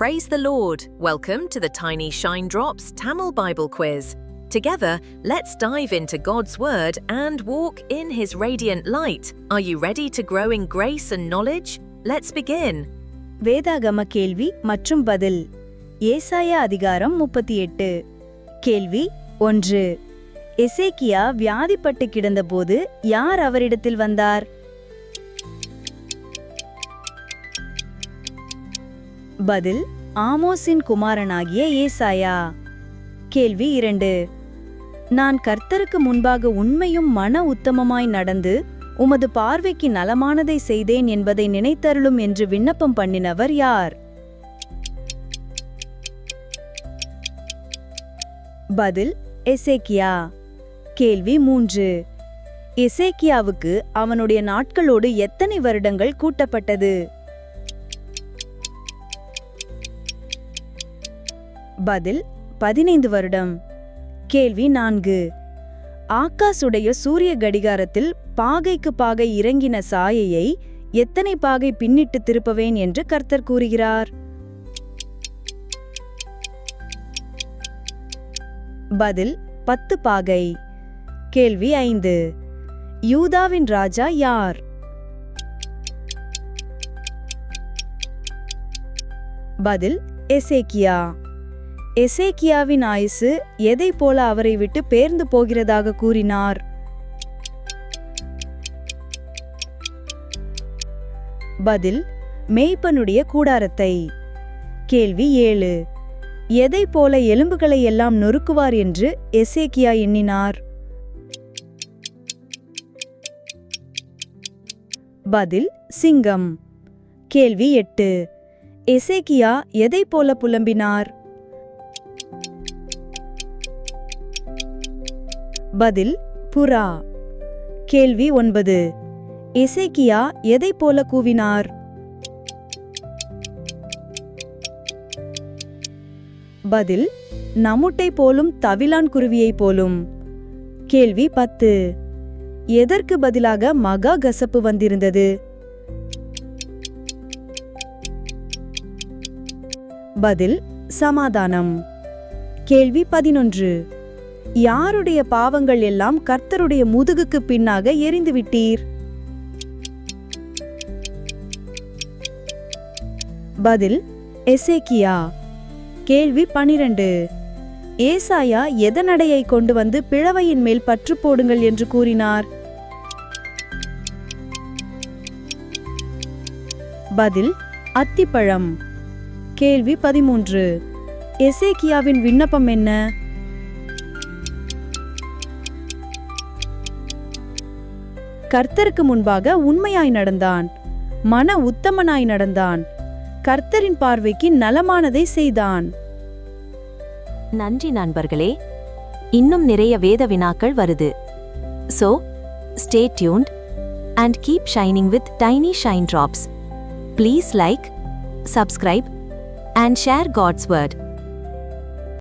Praise the Lord. Welcome to the Tiny Shine Drops Tamil Bible Quiz. Together, let's dive into God's Word and walk in His radiant light. Are you ready to grow in grace and knowledge? Let's begin. வேதாகம கேள்வி மற்றும் பதில் ஏசாயா அதிகாரம் முப்பத்தி எட்டு கேள்வி ஒன்று எசேக்கியா வியாதிப்பட்டு கிடந்தபோது யார் அவரிடத்தில் வந்தார் பதில் ஆமோஸின் குமாரனாகிய ஏசாயா. கேள்வி இரண்டு. நான் கர்த்தருக்கு முன்பாக உண்மையும் மன உத்தமமாய் நடந்து உமது பார்வைக்கு நலமானதை செய்தேன் என்பதை நினைத்தருளும் என்று விண்ணப்பம் பண்ணினவர் யார்? பதில் எசேக்கியா. கேள்வி மூன்று. எசேக்கியாவுக்கு அவனுடைய நாட்களோடு எத்தனை வருடங்கள் கூட்டப்பட்டது? பதில் பதினைந்து வருடம். கேள்வி நான்கு. ஆகாசுடைய சூரிய கடிகாரத்தில் பாகைக்கு பாகை இறங்கின சாயையை எத்தனை பாகை பின்னிட்டு திருப்பவேன் என்று கர்த்தர் கூறுகிறார். பதில் பத்து பாகை. கேள்வி ஐந்து. யூதாவின் ராஜா யார்? பதில் எசேக்கியா. எசேக்கியாவின் ஆயுசு எதை போல அவரை விட்டு பேர்ந்து போகிறதாக கூறினார். பதில் மேய்ப்பனுடைய கூடாரத்தை. கேள்வி ஏழு. எதை போல எலும்புகளை எல்லாம் நொறுக்குவார் என்று எசேக்கியா எண்ணினார். பதில் சிங்கம். கேள்வி எட்டு. எசேக்கியா எதை போல புலம்பினார்? பதில் புறா. கேள்வி ஒன்பது. எசேக்கியா எதை போல கூவினார்? பதில் நமுட்டை போலும் தவிலான் குருவியைப் போலும். கேள்வி பத்து. எதற்கு பதிலாக மகா கசப்பு வந்திருந்தது? பதில் சமாதானம். கேள்வி பதினொன்று. யாருடைய பாவங்கள் எல்லாம் கர்த்தருடைய முதுகுக்கு பின்னாக எரிந்து விட்டீர்? பதில் எசேக்கியா. கேள்வி பனிரெண்டு. ஏசாயா எதனடையை கொண்டு வந்து பிழவையின் மேல் பற்று போடுங்கள் என்று கூறினார். பதில் அத்திப்பழம். கேள்வி பதிமூன்று. எசேக்கியாவின் விண்ணப்பம் என்ன? கர்த்தருக்கு முன்பாக உண்மையாய் நடந்தான். மன உத்தமனாய் நடந்தான். கர்த்தரின் பார்வைக்கு நலமானதை செய்தான். நன்றி நண்பர்களே இன்னும் நிறைய வேத வினாக்கள் வருது. So stay tuned and keep shining with tiny shine drops please like subscribe and share God's word